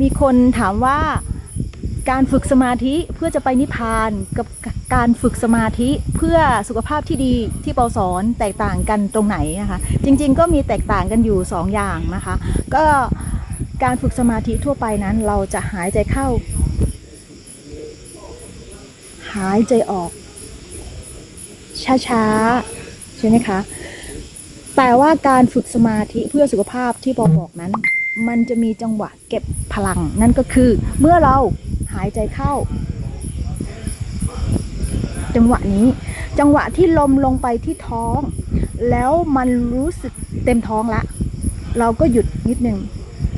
มีคนถามว่าการฝึกสมาธิเพื่อจะไปนิพพานกับการฝึกสมาธิเพื่อสุขภาพที่ดีที่เปาสอนแตกต่างกันตรงไหนนะคะจริงๆ ก็มีแตกต่างกันอยู่สองอย่างนะคะ ก็การฝึกสมาธิทั่วไปนั้น เราจะหายใจเข้า หายใจออก ช้าๆ ใช่ไหมคะแต่ว่าการฝึกสมาธิเพื่อสุขภาพที่ปอบอกนั้น มันจะมีจังหวะเก็บพลัง นั่นก็คือเมื่อเราหายใจเข้า จังหวะนี้จังหวะที่ลมลงไปที่ท้อง แล้วมันรู้สึกเต็มท้องละ เราก็หยุดนิดหนึ่ง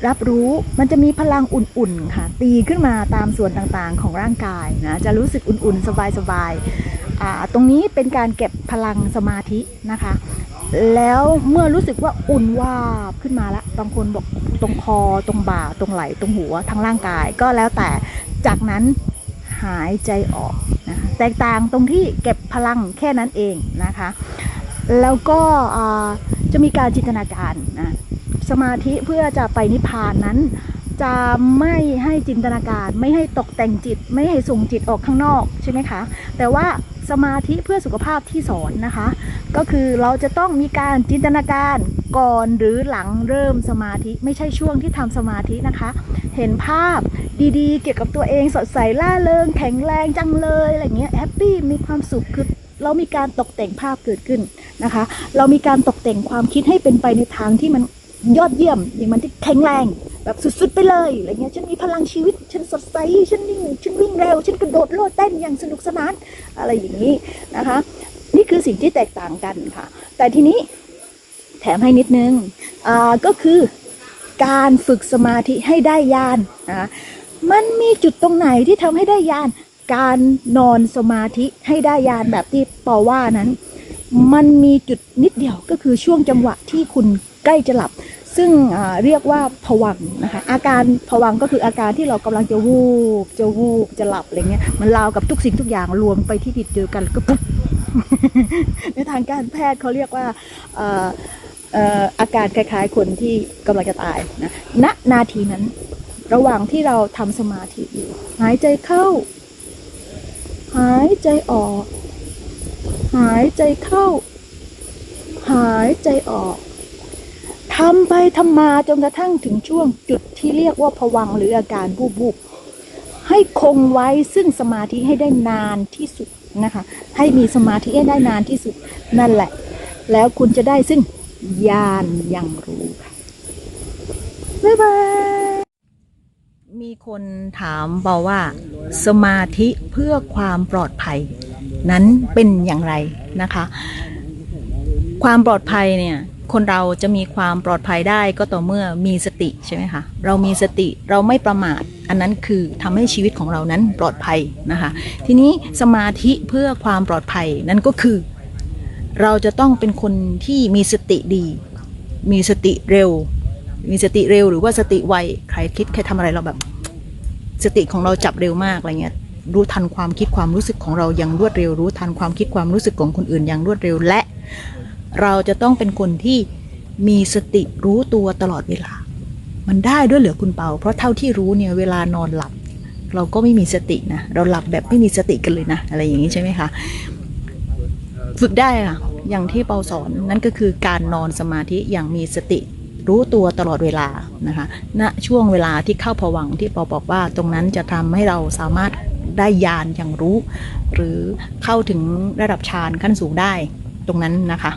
รับรู้มันจะมีพลังอุ่นๆค่ะ ตีขึ้นมาตามส่วนต่างๆของร่างกายนะจะรู้สึกอุ่นๆ สบายๆอ่าตรงนี้เป็นการเก็บพลังสมาธินะคะ แล้วเมื่อรู้สึกว่าอุ่นวาบขึ้นมาแล้วบางคนบอกตรงคอตรงบ่าตรงไหล่ตรงหัวทั้งร่างกายก็แล้วแต่จากนั้นหายใจออกนะแตกต่างตรงที่เก็บพลังแค่นั้นเองนะคะ แล้วก็จะมีการจินตนาการนะสมาธิเพื่อจะไปนิพพานนั้น จะไม่ให้จินตนาการ ไม่ให้ตกแต่งจิต ไม่ให้ส่งจิตออกข้างนอกใช่ไหมคะ แต่ว่าสมาธิเพื่อสุขภาพที่สอนนะคะ ก็คือเราจะต้องมีการจินตนาการก่อนหรือหลังเริ่มสมาธิไม่ใช่ช่วงที่ทำสมาธินะคะ เห็นภาพดีๆ เกี่ยวกับตัวเองสดใสล่าเริงแข็งแรงจังเลยอะไรเงี้ยแฮปปี้มีความสุขคือเรามีการตกแต่งภาพเกิดขึ้นนะคะ เรามีการตกแต่งความคิดให้เป็นไปในทางที่มันยอดเยี่ยม อย่างมันที่แข็งแรงแบบสุดๆไปเลยอะไรเงี้ยฉันมีพลังชีวิต ฉันสดใสฉันนิ่งฉันวิ่งเร็ว ฉันกระโดดโลดเต้นอย่างสนุกสนานอะไรอย่างนี้นะคะ นี่คือสิ่งที่แตกต่างกันค่ะ แต่ทีนี้แถมให้นิดนึงก็คือการฝึกสมาธิให้ได้ญาณนะมันมีจุดตรงไหนที่ทำให้ได้ญาณการนอนสมาธิให้ได้ญาณแบบที่ปอว่านั้น มันมีจุดนิดเดียวก็คือช่วงจังหวะที่คุณใกล้จะหลับ ซึ่งเรียกว่าผวังนะคะอาการผวังก็คืออาการที่เรากำลังจะวูบจะวูบจะหลับอะไรเงี้ยมันราวกับทุกสิ่งทุกอย่างรวมไปที่จิตเดียวกันก็ปุ๊บ ในทางการแพทย์เขาเรียกว่าอาการคล้ายๆคนที่กำลังจะตายนะณนาทีนั้น ระหว่างที่เราทำสมาธิอยู่หายใจเข้า หายใจออก หายใจเข้า หายใจออกทำไปทำมาจนกระทั่งถึงช่วงจุดที่เรียกว่าผวังหรืออาการบูบบูบให้คงไว้ซึ่งสมาธิให้ได้นานที่สุด นะคะ ให้มีสมาธิได้นานที่สุดนั่นแหละ แล้วคุณจะได้ซึ่งญาณยังรู้ค่ะบ๊ายบายมีคนถามเบาว่า สมาธิเพื่อความปลอดภัย นั้นเป็นอย่างไรนะคะ ความปลอดภัยเนี่ยคนเราจะมีความปลอดภัยได้ก็ต่อเมื่อมีสติใช่ไหมคะ เรามีสติเราไม่ประมาท อันนั้นคือทำให้ชีวิตของเรานั้นปลอดภัยนะคะ ทีนี้สมาธิเพื่อความปลอดภัยนั่นก็คือ เราจะต้องเป็นคนที่มีสติดี มีสติเร็ว มีสติเร็ว หรือว่าสติไวใครคิดใครทำอะไรเราแบบ สติของเราจับเร็วมากอะไรเงี้ยรู้ทันความคิดความรู้สึกของเราอย่างรวดเร็ว รู้ทันความคิดความรู้สึกของคนอื่นอย่างรวดเร็วและ เราจะต้องเป็นคนที่มีสติรู้ตัวตลอดเวลา มันได้ด้วยเหรือคุณเปา เพราะเท่าที่รู้เนี่ยเวลานอนหลับ เราก็ไม่มีสตินะ เราหลับแบบไม่มีสติกันเลยนะ อะไรอย่างนี้ใช่ไหมคะ ฝึกได้ค่ะ อย่างที่เปาสอนนั่นก็คือการนอนสมาธิอย่างมีสติรู้ตัวตลอดเวลานะคะณช่วงเวลาที่เข้าผวังที่ปอบอกว่าตรงนั้นจะทำให้เราสามารถได้ญาณอย่างรู้ หรือเข้าถึงระดับฌานขั้นสูงได้ตรงนั้นนะคะ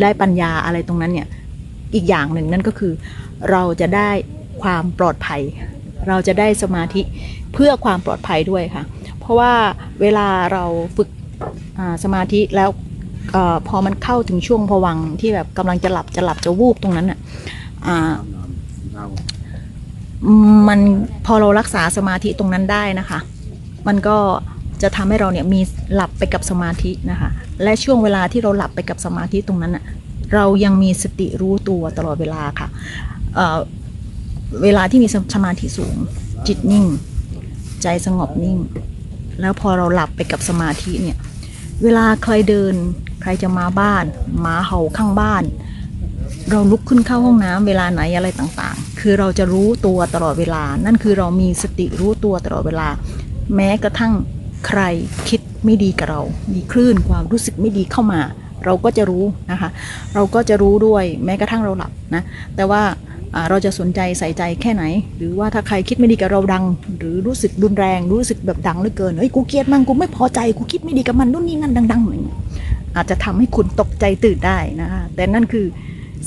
ได้ปัญญาอะไรตรงนั้นเนี่ย อีกอย่างหนึ่งนั่นก็คือ เราจะได้ความปลอดภัย เราจะได้สมาธิเพื่อความปลอดภัยด้วยค่ะ เพราะว่าเวลาเราฝึกสมาธิแล้วอพอมันเข้าถึงช่วงผวังที่แบบกำลังจะหลับจะหลับจะวูบตรงนั้นอะมันพอเรารักษาสมาธิตรงนั้นได้นะคะ มันก็จะทำให้เราเนี่ยมีหลับไปกับสมาธินะคะ และช่วงเวลาที่เราหลับไปกับสมาธิตรงนั้นอะ เรายังมีสติรู้ตัวตลอดเวลาค่ะเเวลาที่มีสมาธิสูง จิตนิ่ง ใจสงบนิ่ง แล้วพอเราหลับไปกับสมาธิเนี่ย เวลาใครเดิน ใครจะมาบ้านหมาเห่าข้างบ้าน เราลุกขึ้นเข้าห้องน้ำเวลาไหนอะไรต่างๆ คือเราจะรู้ตัวตลอดเวลา นั่นคือเรามีสติรู้ตัวตลอดเวลา แม้กระทั่งใครคิดไม่ดีกับเรา มีคลื่นความรู้สึกไม่ดีเข้ามา เราก็จะรู้นะคะ เราก็จะรู้ด้วยแม้กระทั่งเราหลับนะ แต่ว่าเราจะสนใจใส่ใจแค่ไหน หรือว่าถ้าใครคิดไม่ดีกับเราดัง หรือรู้สึกรุนแรง รู้สึกแบบดังเหลือเกินเฮ้ยกูเกลียดมันกูไม่พอใจกูคิดไม่ดีกับมันนู่นนี่นั่นดังๆอย่างเงี้ยอาจจะทำให้คุณตกใจตื่นได้นะคะแต่นั่นคือ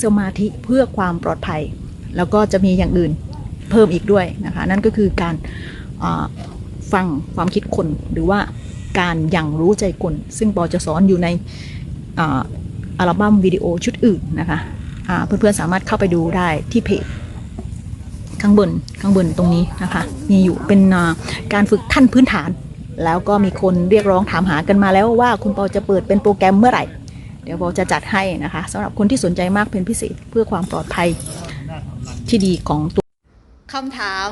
สมาธิเพื่อความปลอดภัย แล้วก็จะมีอย่างอื่นเพิ่มอีกด้วยนะคะ นั่นก็คือการฟังความคิดคนหรือว่าการยังรู้ใจคน ซึ่งปอจะสอนอยู่ใน อัลบั้มวิดีโอชุดอื่นนะคะเพื่อนๆสามารถเข้าไปดูได้ที่เพจข้างบนข้างบนตรงนี้นะคะ มีอยู่เป็นการฝึกท่านพื้นฐาน แล้วก็มีคนเรียกร้องถามหากันมาแล้วว่าคุณปอจะเปิดเป็นโปรแกรมเมื่อไหร่ เดี๋ยวปอจะจัดให้นะคะสำหรับคนที่สนใจมากเป็นพิเศษเพื่อความปลอดภัยที่ดีของตัวคำถาม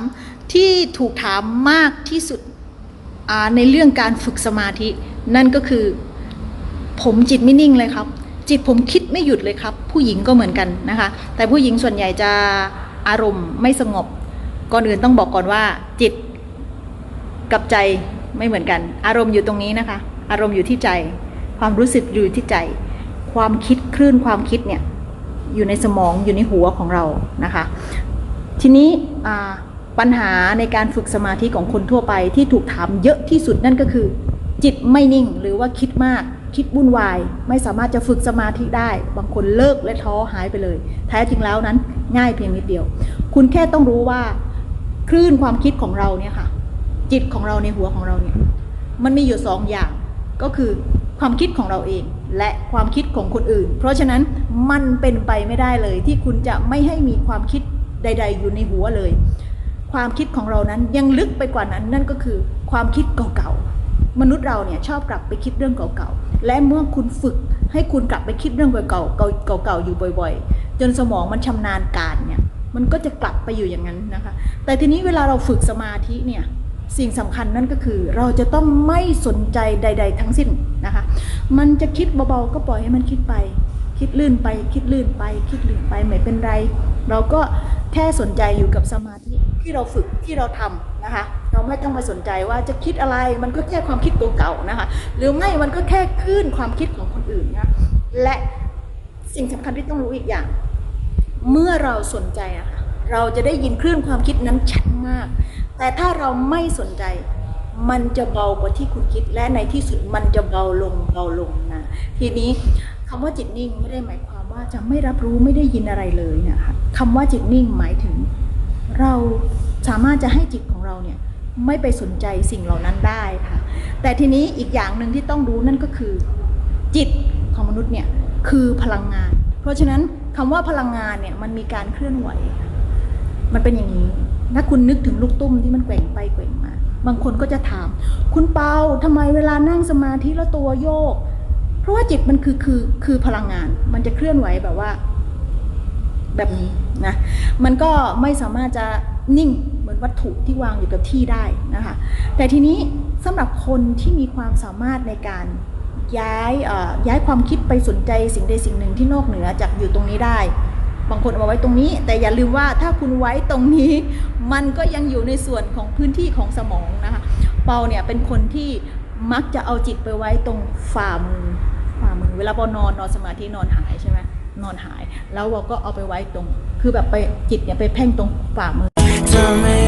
ที่ถูกถามมากที่สุดในเรื่องการฝึกสมาธิ นั่นก็คือ ผมจิตไม่นิ่งเลยครับ จิตผมคิดไม่หยุดเลยครับ ผู้หญิงก็เหมือนกันนะคะ แต่ผู้หญิงส่วนใหญ่จะอารมณ์ไม่สงบ ก่อนอื่นต้องบอกก่อนว่า จิตกับใจไม่เหมือนกัน อารมณ์อยู่ตรงนี้นะคะ อารมณ์อยู่ที่ใจ ความรู้สึกอยู่ที่ใจ ความคิดคลื่นความคิดเนี่ยอยู่ในสมองอยู่ในหัวของเรานะคะ ทีนี้ปัญหาในการฝึกสมาธิของคนทั่วไปที่ถูกถามเยอะที่สุดนั่นก็คือ จิตไม่นิ่งหรือว่าคิดมาก คิดวุ่นวาย ไม่สามารถจะฝึกสมาธิได้ บางคนเลิกและท้อหายไปเลย แท้จริงแล้วนั้นง่ายเพียงนิดเดียว คุณแค่ต้องรู้ว่าคลื่นความคิดของเราเนี่ยค่ะ จิตของเราในหัวของเราเนี่ย มันมีอยู่สองอย่างก็คือความคิดของเราเองและความคิดของคนอื่น เพราะฉะนั้นมันเป็นไปไม่ได้เลย ที่คุณจะไม่ให้มีความคิดใด ๆ อยู่ในหัวเลย ความคิดของเรานั้นยังลึกไปกว่านั้นนั่นก็คือความคิดเก่าๆมนุษย์เราเนี่ยชอบกลับไปคิดเรื่องเก่าๆ และเมื่อคุณฝึกให้คุณกลับไปคิดเรื่องเก่าๆเก่าๆอยู่บ่อย ๆ จนสมองมันชำนาญการเนี่ยมันก็จะกลับไปอยู่อย่างนั้นนะคะ แต่ทีนี้เวลาเราฝึกสมาธิเนี่ยสิ่งสำคัญนั่นก็คือเราจะต้องไม่สนใจใด ๆ ทั้งสิ้นนะคะ มันจะคิดเบาๆก็ปล่อยให้มันคิดไป คิดลื่นไป คิดลื่นไป คิดลื่นไปไม่เป็นไร เราก็แค่สนใจอยู่กับสมาธิที่เราฝึกที่เราทำนะคะ เราไม่ต้องมาสนใจว่าจะคิดอะไรมันก็แค่ความคิดเก่าๆนะคะหรือไม่มันก็แค่คลื่นความคิดของคนอื่นนะและสิ่งสำคัญที่ต้องรู้อีกอย่าง เมื่อเราสนใจอะค่ะเราจะได้ยินคลื่นความคิดนั้นชัดมาก แต่ถ้าเราไม่สนใจมันจะเบากว่าที่คุณคิดและในที่สุดมันจะเบาลงเบาลงนะทีนี้คำว่าจิตนิ่งไม่ได้หมายความว่าจะไม่รับรู้ไม่ได้ยินอะไรเลยนะคะคำว่าจิตนิ่งหมายถึง เราสามารถจะให้จิตของเราเนี่ย ไม่ไปสนใจสิ่งเหล่านั้นได้ค่ะ แต่ทีนี้อีกอย่างหนึ่งที่ต้องรู้นั่นก็คือ จิตของมนุษย์เนี่ยคือพลังงาน เพราะฉะนั้นคำว่าพลังงานเนี่ยมันมีการเคลื่อนไหว มันเป็นอย่างนี้ถ้าคุณนึกถึงลูกตุ้มที่มันแกว่งไปแกว่งมา บางคนก็จะถาม คุณเปาทำไมเวลานั่งสมาธิแล้วตัวโยก เพราะว่าจิตมันคือคือคือพลังงาน มันจะเคลื่อนไหวแบบว่า แบบนี้นะ มันก็ไม่สามารถจะ นิ่งเหมือนวัตถุที่วางอยู่กับที่ได้นะคะ แต่ทีนี้สำหรับคนที่มีความสามารถในการย้ายย้ายความคิดไปสนใจสิ่งใดสิ่งหนึ่งที่นอกเหนือจากอยู่ตรงนี้ได้ บางคนเอามาไว้ตรงนี้ แต่อย่าลืมว่าถ้าคุณไว้ตรงนี้ มันก็ยังอยู่ในส่วนของพื้นที่ของสมองนะคะ เปาเนี่ยเป็นคนที่มักจะเอาจิตไปไว้ตรงฝ่ามือฝ่ามือเวลาปอนอนนอนสมาธินอนหายใช่ไหมนอนหาย แล้วเราก็เอาไปไว้ตรง คือแบบไปจิตเนี่ยไปเพ่งตรงฝ่ามือ จ